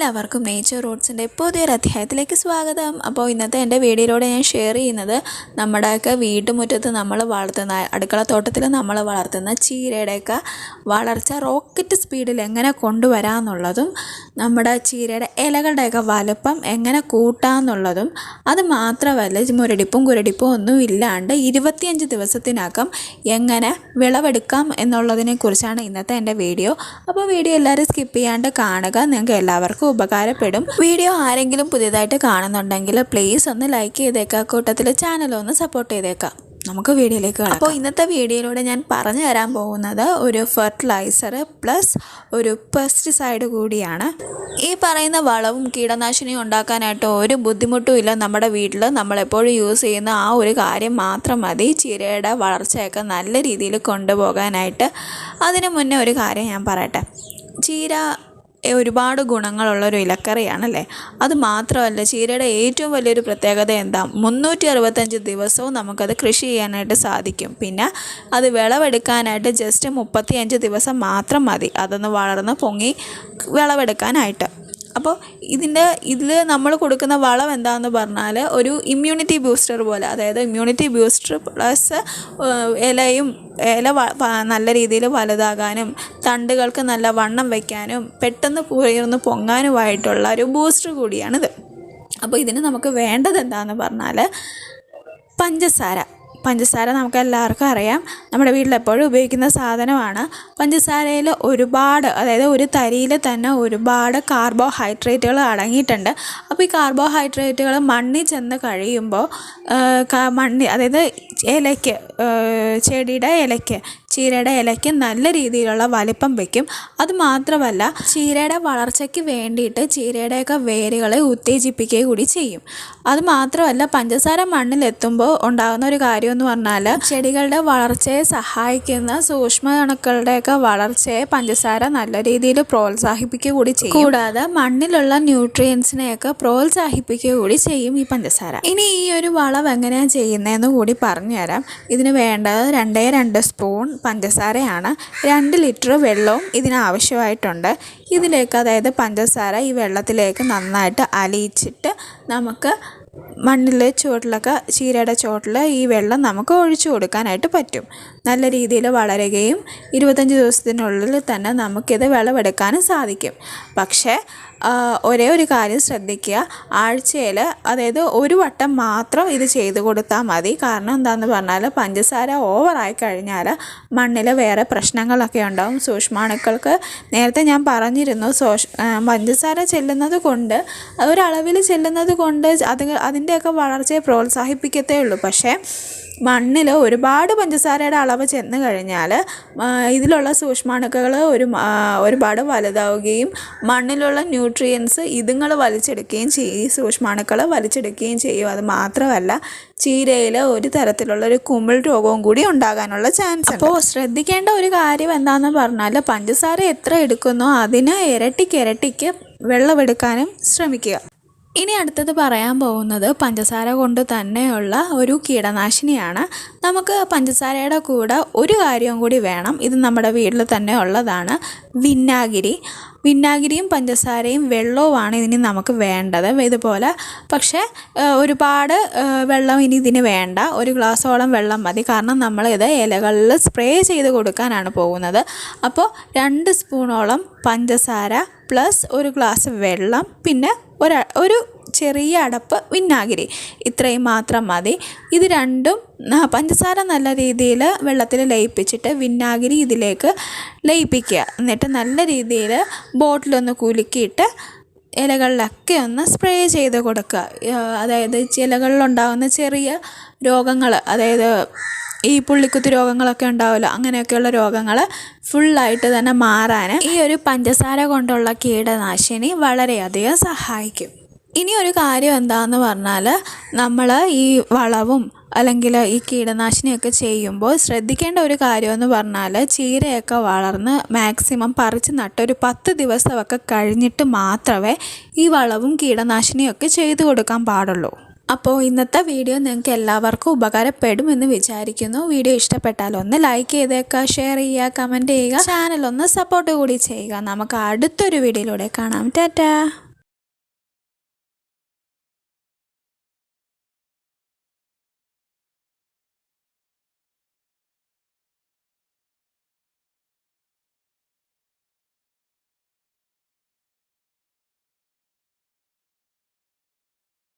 എല്ലാവർക്കും നേച്ചർ റൂട്ട്സിന്റെ പുതിയൊരു അധ്യായത്തിലേക്ക് സ്വാഗതം. അപ്പോൾ ഇന്നത്തെ എന്റെ വീഡിയോയിലൂടെ ഞാൻ ഷെയർ ചെയ്യുന്നത് നമ്മുടെയൊക്കെ വീട്ടുമുറ്റത്ത് നമ്മൾ വളർത്തുന്ന അടുക്കളത്തോട്ടത്തിൽ നമ്മൾ വളർത്തുന്ന ചീരയുടെയൊക്കെ വളർച്ച റോക്കറ്റ് സ്പീഡിൽ എങ്ങനെ കൊണ്ടുവരാമെന്നുള്ളതും നമ്മുടെ ചീരയുടെ ഇലകളുടെയൊക്കെ വലുപ്പം എങ്ങനെ കൂട്ടാമെന്നുള്ളതും അത് മാത്രമല്ല മുരടിപ്പും കുരടിപ്പും ഒന്നും ഇല്ലാണ്ട് ഇരുപത്തിയഞ്ച് ദിവസത്തിനകം എങ്ങനെ വിളവെടുക്കാം എന്നുള്ളതിനെക്കുറിച്ചാണ് ഇന്നത്തെ എന്റെ വീഡിയോ. അപ്പോൾ വീഡിയോ എല്ലാവരും സ്കിപ്പ് ചെയ്യാണ്ട് കാണുക. നിങ്ങൾക്ക് എല്ലാവർക്കും ഉപകാരപ്പെടും. വീഡിയോ ആരെങ്കിലും പുതിയതായിട്ട് കാണുന്നുണ്ടെങ്കിൽ പ്ലീസ് ഒന്ന് ലൈക്ക് ചെയ്തേക്കാം. കൂട്ടത്തിൽ ചാനൽ ഒന്ന് സപ്പോർട്ട് ചെയ്തേക്കാം. നമുക്ക് വീഡിയോയിലേക്ക് കാണാം അപ്പോൾ ഇന്നത്തെ വീഡിയോയിലൂടെ ഞാൻ പറഞ്ഞു തരാൻ പോകുന്നത് ഒരു ഫെർട്ടിലൈസർ പ്ലസ് ഒരു പെസ്റ്റിസൈഡ് കൂടിയാണ്. ഈ പറയുന്ന വളവും കീടനാശിനിയും ഉണ്ടാക്കാനായിട്ട് ഒരു ബുദ്ധിമുട്ടും ഇല്ല. നമ്മുടെ വീട്ടിൽ നമ്മളെപ്പോഴും യൂസ് ചെയ്യുന്ന ആ ഒരു കാര്യം മാത്രം മതി. ചീരയുടെ വളർച്ചയൊക്കെ നല്ല രീതിയിൽ കൊണ്ടുപോകാനായിട്ട്. അതിനു മുന്നേ ഒരു കാര്യം ഞാൻ പറയട്ടെ. ചീര ഒരുപാട് ഗുണങ്ങളുള്ളൊരു ഇലക്കറിയാണല്ലേ? അത് മാത്രമല്ല ചീരയുടെ ഏറ്റവും വലിയൊരു പ്രത്യേകത എന്താ? മുന്നൂറ്റി അറുപത്തഞ്ച് ദിവസവും നമുക്കത് കൃഷി ചെയ്യാനായിട്ട് സാധിക്കും. പിന്നെ അത് വിളവെടുക്കാനായിട്ട് ജസ്റ്റ് മുപ്പത്തിയഞ്ച് ദിവസം മാത്രം മതി. അതൊന്ന് വളർന്ന് പൊങ്ങി വിളവെടുക്കാനായിട്ട്. അപ്പോൾ ഇതിന്റെ ഇതിൽ നമ്മൾ കൊടുക്കുന്ന വളം എന്താണെന്ന് പറഞ്ഞാൽ ഒരു ഇമ്മ്യൂണിറ്റി ബൂസ്റ്റർ പോലെ. അതായത് ഇമ്മ്യൂണിറ്റി ബൂസ്റ്റർ പ്ലസ് ഇലയും ഇല നല്ല രീതിയിൽ വലുതാകാനും തണ്ടുകൾക്ക് നല്ല വണ്ണം വയ്ക്കാനും പെട്ടെന്ന് ഉയർന്ന് പൊങ്ങാനുമായിട്ടുള്ള ഒരു ബൂസ്റ്റർ കൂടിയാണിത്. അപ്പോൾ ഇതിന് നമുക്ക് വേണ്ടത് എന്താണെന്ന് പറഞ്ഞാൽ പഞ്ചസാര. പഞ്ചസാര നമുക്ക് എല്ലാവർക്കും അറിയാം. നമ്മുടെ വീട്ടിലെപ്പോഴും ഉപയോഗിക്കുന്ന സാധനമാണ്. പഞ്ചസാരയിൽ ഒരുപാട് അതായത് ഒരു തരിയിൽ തന്നെ ഒരുപാട് കാർബോഹൈഡ്രേറ്റുകൾ അടങ്ങിയിട്ടുണ്ട്. അപ്പോൾ ഈ കാർബോഹൈഡ്രേറ്റുകൾ മണ്ണിൽ ചെന്ന് കഴിയുമ്പോൾ മണ്ണി അതായത് ഇലയ്ക്ക് ചെടിയുടെ ഇലയ്ക്ക് ചീരയുടെ ഇലയ്ക്ക് നല്ല രീതിയിലുള്ള വലിപ്പം വയ്ക്കും അതുമാത്രമല്ല ചീരയുടെ വളർച്ചയ്ക്ക് വേണ്ടിയിട്ട് ചീരയുടെയൊക്കെ വേരുകളെ ഉത്തേജിപ്പിക്കുക കൂടി ചെയ്യും. അതുമാത്രമല്ല പഞ്ചസാര മണ്ണിലെത്തുമ്പോൾ ഉണ്ടാകുന്ന ഒരു കാര്യം എന്ന് പറഞ്ഞാൽ ചെടികളുടെ വളർച്ചയെ സഹായിക്കുന്ന സൂക്ഷ്മണുക്കളുടെയൊക്കെ വളർച്ചയെ പഞ്ചസാര നല്ല രീതിയിൽ പ്രോത്സാഹിപ്പിക്കുക കൂടി ചെയ്യും. കൂടാതെ മണ്ണിലുള്ള ന്യൂട്രിയൻസിനെയൊക്കെ പ്രോത്സാഹിപ്പിക്കുക കൂടി ചെയ്യും ഈ പഞ്ചസാര. ഇനി ഈ ഒരു വളം എങ്ങനെയാണ് ചെയ്യുന്നതെന്ന് കൂടി പറഞ്ഞുതരാം. ഇതിന് വേണ്ടത് രണ്ടേ രണ്ട് സ്പൂൺ പഞ്ചസാരയാണ്. രണ്ട് ലിറ്റർ വെള്ളവും ഇതിനാവശ്യമായിട്ടുണ്ട്. ഇതിലേക്ക് അതായത് പഞ്ചസാര ഈ വെള്ളത്തിലേക്ക് നന്നായിട്ട് അലിയിച്ചിട്ട് നമുക്ക് മണ്ണിൽ ചുവട്ടിലൊക്കെ ചീരയുടെ ചുവട്ടിൽ ഈ വെള്ളം നമുക്ക് ഒഴിച്ചു കൊടുക്കാനായിട്ട് പറ്റും. നല്ല രീതിയിൽ വളരുകയും ഇരുപത്തഞ്ച് ദിവസത്തിനുള്ളിൽ തന്നെ നമുക്കിത് വിളവെടുക്കാനും സാധിക്കും. പക്ഷേ ഒരേ ഒരു കാര്യം ശ്രദ്ധിക്കുക. ആഴ്ചയിൽ അതായത് ഒരു വട്ടം മാത്രം ഇത് ചെയ്തു കൊടുത്താൽ മതി. കാരണം എന്താണെന്ന് പറഞ്ഞാൽ പഞ്ചസാര ഓവറായി കഴിഞ്ഞാൽ മണ്ണിൽ വേറെ പ്രശ്നങ്ങളൊക്കെ ഉണ്ടാവും. സൂക്ഷ്മാണുക്കൾക്ക് നേരത്തെ ഞാൻ പറഞ്ഞിരുന്നു സോഷ് പഞ്ചസാര ചെല്ലുന്നത് കൊണ്ട് ഒരളവിൽ ചെല്ലുന്നത് കൊണ്ട് അത് അതിന്റെയൊക്കെ വളർച്ചയെ പ്രോത്സാഹിപ്പിക്കത്തേ ഉള്ളൂ. പക്ഷേ മണ്ണിൽ ഒരുപാട് പഞ്ചസാരയുടെ അളവ് ചെന്ന് കഴിഞ്ഞാൽ ഇതിലുള്ള സൂക്ഷ്മാണുക്കൾ ഒരു ഒരുപാട് വലുതാവുകയും മണ്ണിലുള്ള ന്യൂട്രിയൻസ് ഇതുങ്ങൾ വലിച്ചെടുക്കുകയും ചെയ്യും ഈ സൂക്ഷ്മാണുക്കൾ വലിച്ചെടുക്കുകയും ചെയ്യും. അത് മാത്രമല്ല ചീരയിൽ ഒരു തരത്തിലുള്ള ഒരു കുമിൾ രോഗവും കൂടി ഉണ്ടാകാനുള്ള ചാൻസ് അപ്പോൾ ശ്രദ്ധിക്കേണ്ട ഒരു കാര്യം എന്താണെന്ന് പറഞ്ഞാൽ പഞ്ചസാര എത്ര എടുക്കുന്നോ അതിന് ഇരട്ടിക്ക് വെള്ളമെടുക്കാനും ശ്രമിക്കുക. ഇനി അടുത്തത് പറയാൻ പോകുന്നത് പഞ്ചസാര കൊണ്ട് തന്നെയുള്ള ഒരു കീടനാശിനിയാണ്. നമുക്ക് പഞ്ചസാരയുടെ കൂടെ ഒരു കാര്യവും കൂടി വേണം. ഇത് നമ്മുടെ വീട്ടിൽ തന്നെ ഉള്ളതാണ് വിന്നാഗിരി വിന്നാഗിരിയും പഞ്ചസാരയും വെള്ളവുമാണ് ഇതിന് നമുക്ക് വേണ്ടത്. ഇതുപോലെ പക്ഷേ ഒരുപാട് വെള്ളം ഇനി ഇതിന് വേണ്ട. ഒരു ഗ്ലാസ്സോളം വെള്ളം മതി. കാരണം നമ്മളിത് ഇലകളിൽ സ്പ്രേ ചെയ്ത് കൊടുക്കാനാണ് പോകുന്നത്. അപ്പോൾ രണ്ട് സ്പൂണോളം പഞ്ചസാര പ്ലസ് ഒരു ഗ്ലാസ് വെള്ളം. പിന്നെ ഒരു ഒരു ചെറിയ അടപ്പ് വിനാഗിരി. ഇത്രയും മാത്രം മതി. ഇത് രണ്ടും പഞ്ചസാര നല്ല രീതിയിൽ വെള്ളത്തിൽ ലയിപ്പിച്ചിട്ട് വിനാഗിരി ഇതിലേക്ക് ലയിപ്പിക്കുക. എന്നിട്ട് നല്ല രീതിയിൽ ബോട്ടിലൊന്ന് കുലുക്കിയിട്ട് ഇലകളിലൊക്കെ ഒന്ന് സ്പ്രേ ചെയ്ത് കൊടുക്കുക. അതായത് ഇലകളിലുണ്ടാകുന്ന ചെറിയ രോഗങ്ങൾ അതായത് ഈ പുള്ളിക്കുത്ത് രോഗങ്ങളൊക്കെ ഉണ്ടാവുമല്ലോ അങ്ങനെയൊക്കെയുള്ള രോഗങ്ങൾ ഫുള്ളായിട്ട് തന്നെ മാറാൻ ഈ ഒരു പഞ്ചസാര കൊണ്ടുള്ള കീടനാശിനി വളരെയധികം സഹായിക്കും. ഇനി ഒരു കാര്യം എന്താണെന്ന് പറഞ്ഞാൽ നമ്മൾ ഈ വളവും അല്ലെങ്കിൽ ഈ കീടനാശിനിയൊക്കെ ചെയ്യുമ്പോൾ ശ്രദ്ധിക്കേണ്ട ഒരു കാര്യമെന്ന് പറഞ്ഞാൽ ചീരയൊക്കെ വളർന്ന് മാക്സിമം പറിച്ച് നട്ട് ഒരു പത്ത് ദിവസമൊക്കെ കഴിഞ്ഞിട്ട് മാത്രമേ ഈ വളവും കീടനാശിനിയൊക്കെ ചെയ്തു കൊടുക്കാൻ പാടുള്ളൂ. അപ്പോൾ ഇന്നത്തെ വീഡിയോ നിങ്ങൾക്ക് എല്ലാവർക്കും ഉപകാരപ്പെടുമെന്ന് വിചാരിക്കുന്നു. വീഡിയോ ഇഷ്ടപ്പെട്ടാൽ ഒന്ന് ലൈക്ക് ചെയ്തേക്കുക ഷെയർ ചെയ്യുക കമന്റ് ചെയ്യുക. ചാനൽ ഒന്ന് സപ്പോർട്ട് കൂടി ചെയ്യുക. നമുക്ക് അടുത്തൊരു വീഡിയോയിലൂടെ കാണാം. ടാറ്റാ.